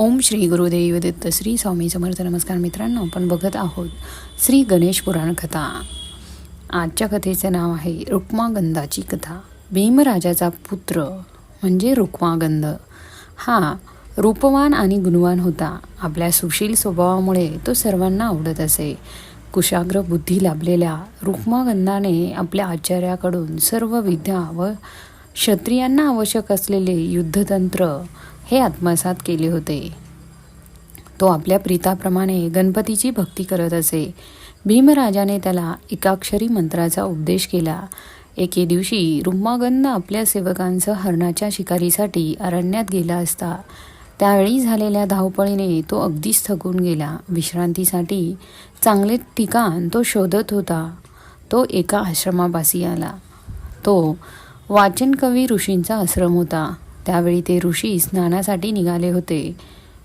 ओम श्री गुरुदेव दत्त श्री स्वामी समर्थ नमस्कार मित्रांनो आपण बघत आहोत श्री गणेश पुराण कथा. आजच्या कथेचं नाव आहे रुक्मागंधाची कथा. भीमराजाचा पुत्र म्हणजे रुक्मागंध. हा रूपवान आणि गुणवान होता. आपल्या सुशील स्वभावामुळे तो सर्वांना आवडत असे. कुशाग्र बुद्धी लाभलेल्या रुक्मागंधाने आपल्या आचार्याकडून सर्व विद्या व क्षत्रियांना आवश्यक असलेले युद्धतंत्र हे आत्मसात केले होते. तो आपल्या प्रीताप्रमाणे गणपतीची भक्ती करत असे. भीमराजाने त्याला एकाक्षरी मंत्राचा उपदेश केला. एके दिवशी रुक्मागंध आपल्या सेवकांसह हरणाच्या शिकारीसाठी अरण्यात गेला असता त्यावेळी झालेल्या धावपळीने तो अगदीच थकून गेला. विश्रांतीसाठी चांगले ठिकाण तो शोधत होता. तो एका आश्रमापासी आला. तो वाचनकवी ऋषींचा आश्रम होता. त्यावेळी ते ऋषी स्नानासाठी निघाले होते.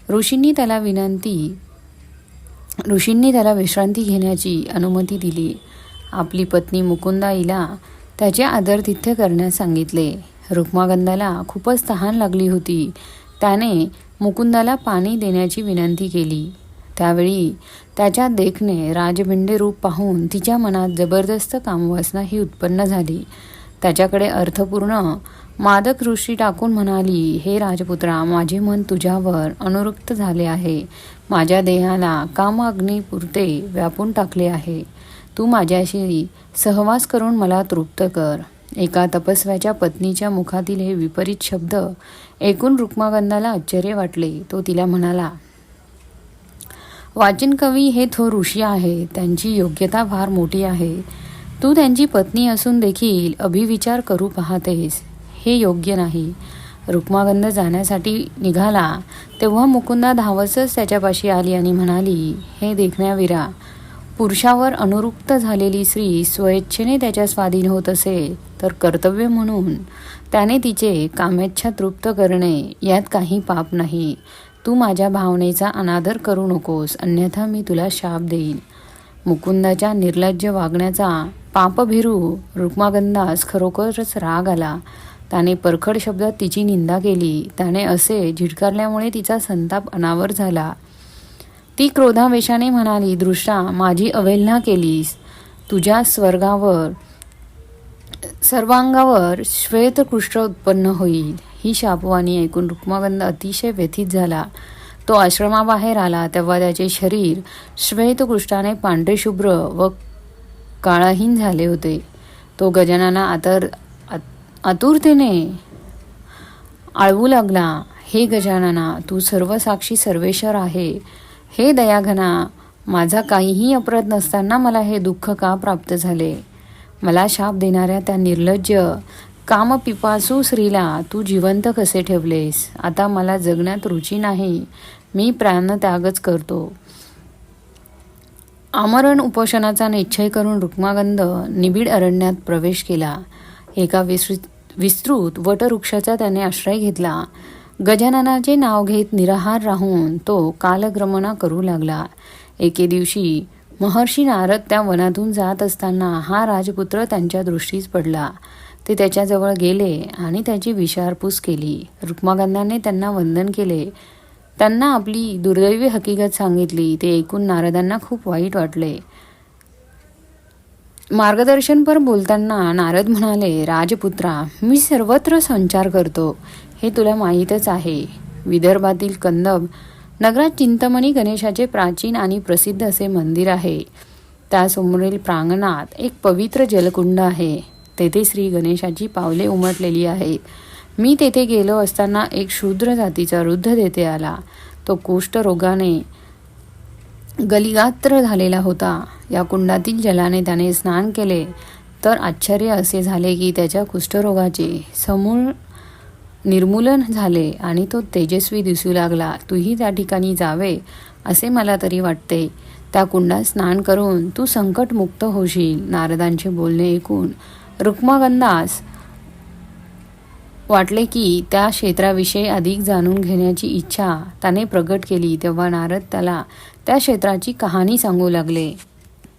ऋषींनी त्याला विनंती ऋषींनी त्याला विश्रांती घेण्याची अनुमती दिली. आपली पत्नी मुकुंदाईला त्याचे आदरतिथ्य करण्यास सांगितले. रुक्मागंधाला खूपच तहान लागली होती. त्याने मुकुंदाला पाणी देण्याची विनंती केली. त्यावेळी त्याच्या देखणे राजभिंडे रूप पाहून तिच्या मनात जबरदस्त कामवासना ही उत्पन्न झाली. त्याच्याकडे अर्थपूर्ण मादक ऋषी टाकून म्हणाली हे राजपुत्रा माझे मन तुझ्यावर अनुरक्त झाले आहे. माझ्या देहाला कामाग्नीपुरते व्यापून टाकले आहे. तू माझ्याशी सहवास करून मला तृप्त कर. एका तपस्व्याच्या पत्नीच्या मुखातील हे विपरीत शब्द ऐकून रुक्मागंधाला आश्चर्य वाटले. तो तिला म्हणाला वाचन कवी हे थोर ऋषी आहे. त्यांची योग्यता फार मोठी आहे. तू त्यांची पत्नी असून देखील अभिविचार करू पाहतेस. हे योग्य नाही. रुक्मागंध जाण्यासाठी निघाला तेव्हा मुकुंदा धावसच त्याच्यापाशी आली आणि म्हणाली हे देखण्यावीरा पुरुषावर अनुरुक्त झालेली स्त्री स्वेच्छेने त्याच्या स्वाधीन होत असेल तर कर्तव्य म्हणून त्याने तिचे कामेच्छा तृप्त करणे यात काही पाप नाही. तू माझ्या भावनेचा अनादर करू नकोस अन्यथा मी तुला शाप देईन. मुकुंदाच्या निर्लज्ज वागण्याचा पापभिरू रुक्मागंधास खरोखरच राग आला. त्याने परखड शब्दात तिची निंदा केली. त्याने असे झिडकारल्यामुळे तिचा संताप अनावर झाला. ती क्रोधावेशाने म्हणाली दृष्टा माझी अवहेलना केलीस. तुझ्या स्वर्गावर सर्वांगावर श्वेतकृष्ट उत्पन्न होईल. ही शापवाणी ऐकून रुक्मागंध अतिशय व्यथित झाला. तो आश्रमाबाहेर आला. तेव्हा त्याचे शरीर श्वेतकृष्टाने पांढरे शुभ्र व काळाहीन झाले होते. तो गजानाना आतर आतुरतेने आळवू लागला हे गजानना तू सर्व साक्षी सर्वेश्वर आहे. हे दयाघना माझा काहीही अपराध नसताना मला हे दुःख का प्राप्त झाले? मला शाप देणाऱ्या त्या निर्लज्ज कामपिपासू स्त्रीला तू जिवंत कसे ठेवलेस? आता मला जगण्यात रुची नाही. मी प्राणत्यागच करतो. आमरण उपोषणाचा निश्चय करून रुक्मागंध निबिड अरण्यात प्रवेश केला. एका विस्तृत विस्तृत वटवृक्षाचा त्याने आश्रय घेतला. गजाननाचे नाव घेत निराहार राहून तो कालक्रमणा करू लागला. एके दिवशी महर्षी नारद त्या वनातून जात असताना हा राजपुत्र त्यांच्या दृष्टीस पडला. ते त्याच्याजवळ गेले आणि त्याची विचारपूस केली. रुक्मागंधाने त्यांना वंदन केले. त्यांना आपली दुर्दैवी हकीकत सांगितली. ते ऐकून नारदांना खूप वाईट वाटले. मार्गदर्शनपर बोलताना नारद म्हणाले राजपुत्रा मी सर्वत्र संचार करतो. हे तुला माहीतच आहे. विदर्भातील कंदब नगरात चिंतमणी गणेशाचे प्राचीन आणि प्रसिद्ध असे मंदिर आहे. त्यासमोरील प्रांगणात एक पवित्र जलकुंड आहे. तेथे श्री गणेशाची पावले उमटलेली आहेत. मी तेथे गेलो असताना एक शूद्र जातीचा वृद्ध तेथे आला. तो कुष्ठरोगाने गलिगात्र झालेला होता. या कुंडातील जलाने त्याने स्नान केले. तर आश्चर्य असे झाले की त्याच्या कुष्ठरोगाचे समूळ निर्मूलन झाले आणि तो तेजस्वी दिसू लागला. तूही त्या ठिकाणी जावे असे मला तरी वाटते. त्या कुंडात स्नान करून तू संकटमुक्त होशील नारदांचे बोलणे ऐकून रुक्मागंदास वाटले की त्या क्षेत्राविषयी अधिक जाणून घेण्याची इच्छा त्याने प्रगट केली तेव्हा नारद त्याला त्या क्षेत्राची कहाणी सांगू लागले.